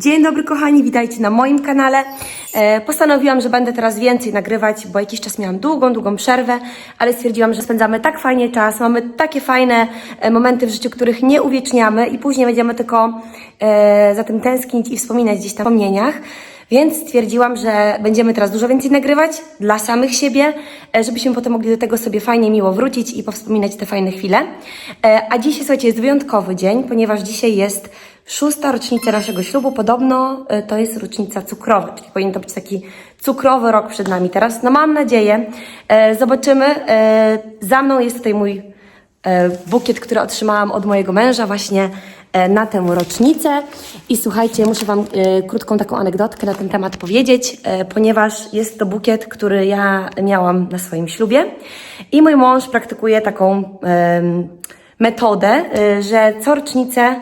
Dzień dobry kochani, witajcie na moim kanale. E, postanowiłam, że będę teraz więcej nagrywać, bo jakiś czas miałam długą, długą przerwę, ale stwierdziłam, że spędzamy tak fajnie czas, mamy takie fajne e, momenty w życiu, których nie uwieczniamy i później będziemy tylko e, za tym tęsknić i wspominać gdzieś tam wspomnieniach. Więc stwierdziłam, że będziemy teraz dużo więcej nagrywać dla samych siebie, żebyśmy potem mogli do tego sobie fajnie, miło wrócić i powspominać te fajne chwile. A dzisiaj, słuchajcie, jest wyjątkowy dzień, ponieważ dzisiaj jest szósta rocznica naszego ślubu. Podobno e, to jest rocznica cukrowa, czyli powinien to być taki cukrowy rok przed nami teraz. No mam nadzieję. E, Zobaczymy. E, Za mną jest tutaj mój e, bukiet, który otrzymałam od mojego męża właśnie e, na tę rocznicę. I słuchajcie, muszę Wam e, krótką taką anegdotkę na ten temat powiedzieć, e, ponieważ jest to bukiet, który ja miałam na swoim ślubie i mój mąż praktykuje taką em, metodę, e, że co rocznicę e,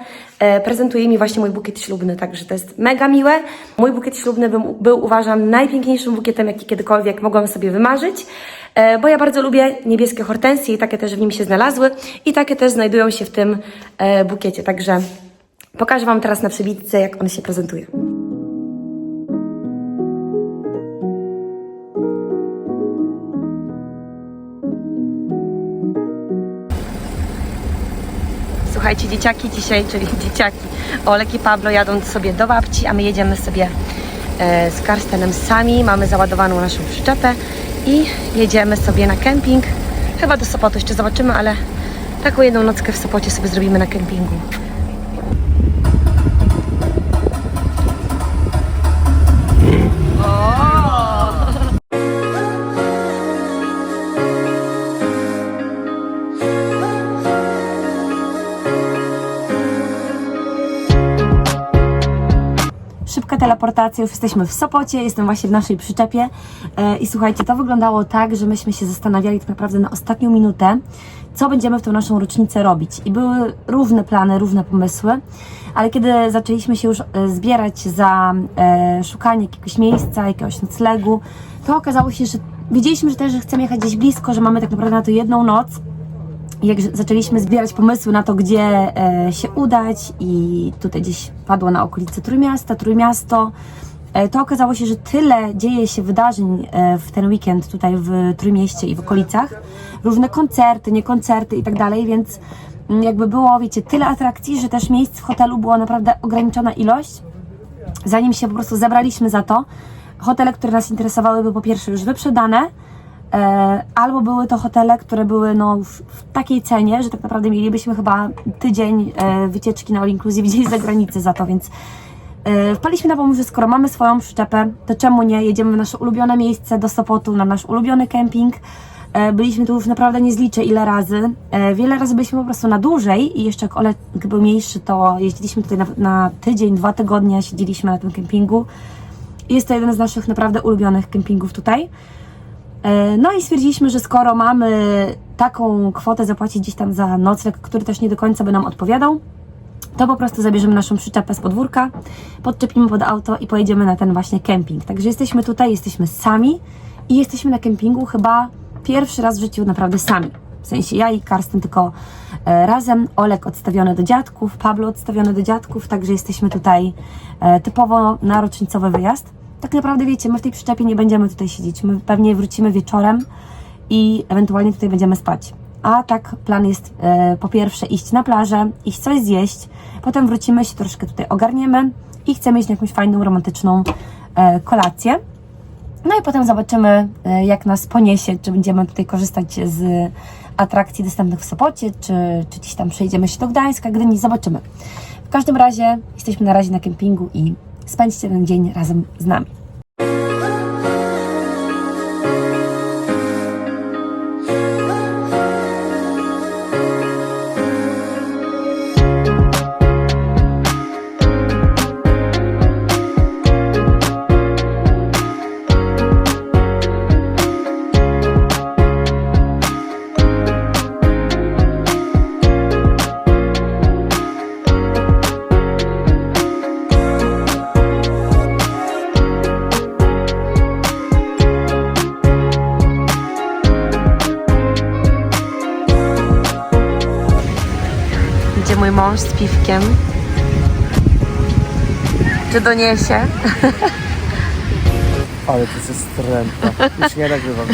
prezentuje mi właśnie mój bukiet ślubny, także to jest mega miłe. Mój bukiet ślubny był, był uważam najpiękniejszym bukietem, jaki kiedykolwiek mogłam sobie wymarzyć, e, bo ja bardzo lubię niebieskie hortensje i takie też w nim się znalazły i takie też znajdują się w tym e, bukiecie, także pokażę Wam teraz na przybitce, jak on się prezentuje. Słuchajcie, dzieciaki dzisiaj, czyli dzieciaki, Olek i Pablo jadą sobie do babci, a my jedziemy sobie e, z Karstenem sami. Mamy załadowaną naszą przyczepę i jedziemy sobie na kemping. Chyba do Sopotu jeszcze zobaczymy, ale taką jedną nockę w Sopocie sobie zrobimy na kempingu. Szybka teleportacja, już jesteśmy w Sopocie, jestem właśnie w naszej przyczepie. E, i słuchajcie, to wyglądało tak, że myśmy się zastanawiali tak naprawdę na ostatnią minutę, co będziemy w tą naszą rocznicę robić. I były różne plany, różne pomysły, ale kiedy zaczęliśmy się już e, zbierać za e, szukanie jakiegoś miejsca, jakiegoś noclegu, to okazało się, że wiedzieliśmy, że też chcemy jechać gdzieś blisko, że mamy tak naprawdę na to jedną noc, jak zaczęliśmy zbierać pomysły na to, gdzie e, się udać i tutaj gdzieś padło na okolice Trójmiasta, Trójmiasto, e, to okazało się, że tyle dzieje się wydarzeń e, w ten weekend tutaj w Trójmieście i w okolicach. Różne koncerty, nie koncerty i tak dalej, więc mm, jakby było, wiecie, tyle atrakcji, że też miejsc w hotelu było naprawdę ograniczona ilość. Zanim się po prostu zebraliśmy za to, hotele, które nas interesowały, były po pierwsze już wyprzedane, albo były to hotele, które były no, w, takiej cenie, że tak naprawdę mielibyśmy chyba tydzień e, wycieczki na All Inclusive gdzieś za granicę za to, więc e, wpaliśmy na pomysł, że skoro mamy swoją przyczepę, to czemu nie? Jedziemy w nasze ulubione miejsce do Sopotu, na nasz ulubiony kemping. E, byliśmy tu już naprawdę nie zliczę ile razy. E, wiele razy byliśmy po prostu na dłużej i jeszcze jak Olek był mniejszy, to jeździliśmy tutaj na, na tydzień, dwa tygodnie, siedzieliśmy na tym kempingu. Jest to jeden z naszych naprawdę ulubionych kempingów tutaj. E, No i stwierdziliśmy, że skoro mamy taką kwotę zapłacić gdzieś tam za nocleg, który też nie do końca by nam odpowiadał, to po prostu zabierzemy naszą przyczepę z podwórka, podczepimy pod auto i pojedziemy na ten właśnie kemping. Także jesteśmy tutaj, jesteśmy sami i jesteśmy na kempingu chyba pierwszy raz w życiu naprawdę sami. W sensie ja i Karsten tylko e, razem, Olek odstawiony do dziadków, Pablo odstawiony do dziadków, także jesteśmy tutaj e, typowo na rocznicowy wyjazd. Tak naprawdę wiecie, my w tej przyczepie nie będziemy tutaj siedzieć, my pewnie wrócimy wieczorem i ewentualnie tutaj będziemy spać. A tak plan jest e, po pierwsze iść na plażę, iść coś zjeść, potem wrócimy się troszkę tutaj ogarniemy i chcemy na jakąś fajną, romantyczną e, kolację. No i potem zobaczymy, e, jak nas poniesie, czy będziemy tutaj korzystać z atrakcji dostępnych w Sopocie, czy, czy gdzieś tam przejdziemy się do Gdańska, Gdyni, zobaczymy. W każdym razie jesteśmy na razie na kempingu i spędźcie ten dzień razem z nami. Idzie mój mąż z piwkiem. Czy doniesie? Ale to jest strętna. Już nie nagrywam.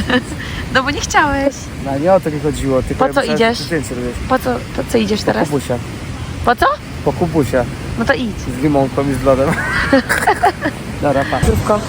No bo nie chciałeś. No nie o to mi chodziło, tylko Po ja co myślałem, idziesz? że ty Zdjęcie robisz. Po co, po co idziesz Po teraz? kubusie. Po co? Po kubusie. No to idź. Z limonką i z lodem. Dobra, pa. Zdrówko.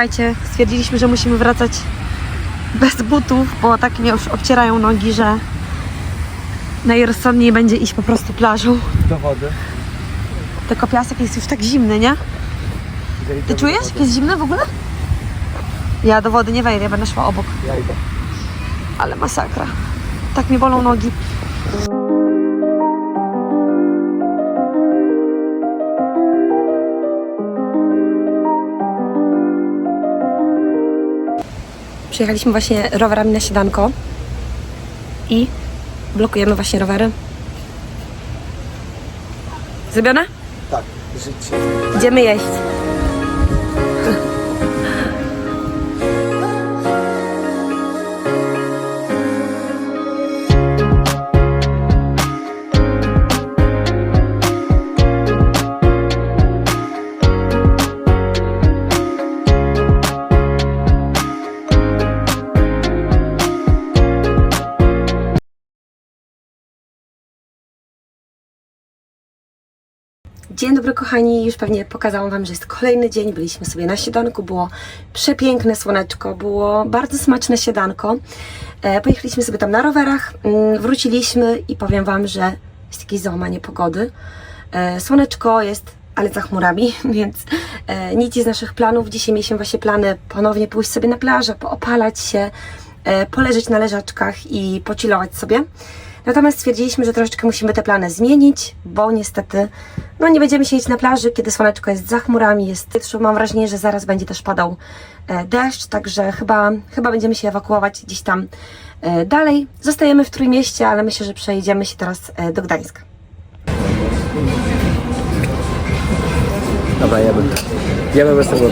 Słuchajcie, stwierdziliśmy, że musimy wracać bez butów, bo tak mnie już obcierają nogi, że najrozsądniej będzie iść po prostu plażą. Do wody. Tylko piasek jest już tak zimny, nie? Ty czujesz, wody. jest zimny w ogóle? Ja do wody nie wejdę, ja będę szła obok. Ja idę. Ale masakra. Tak mi bolą nogi. Przyjechaliśmy właśnie rowerami na śniadanko i blokujemy właśnie rowery. Zrobione? Tak, życie. Idziemy jeść. Dzień dobry kochani, już pewnie pokazałam Wam, że jest kolejny dzień. Byliśmy sobie na śniadanku, było przepiękne słoneczko, było bardzo smaczne śniadanko. E, pojechaliśmy sobie tam na rowerach, mm, wróciliśmy i powiem Wam, że jest jakieś załamanie pogody. E, słoneczko jest, ale za chmurami, więc e, nic z naszych planów. Dzisiaj mieliśmy właśnie plany ponownie pójść sobie na plażę, poopalać się, poleżeć na leżaczkach i pocilować sobie. Natomiast stwierdziliśmy, że troszeczkę musimy te plany zmienić, bo niestety no nie będziemy siedzieć na plaży, kiedy słoneczko jest za chmurami, jest wietrzu. Mam wrażenie, że zaraz będzie też padał e, deszcz, także chyba, chyba będziemy się ewakuować gdzieś tam e, dalej. Zostajemy w Trójmieście, ale myślę, że przejdziemy się teraz e, do Gdańska. Dobra, jemy. Jemy bez tego.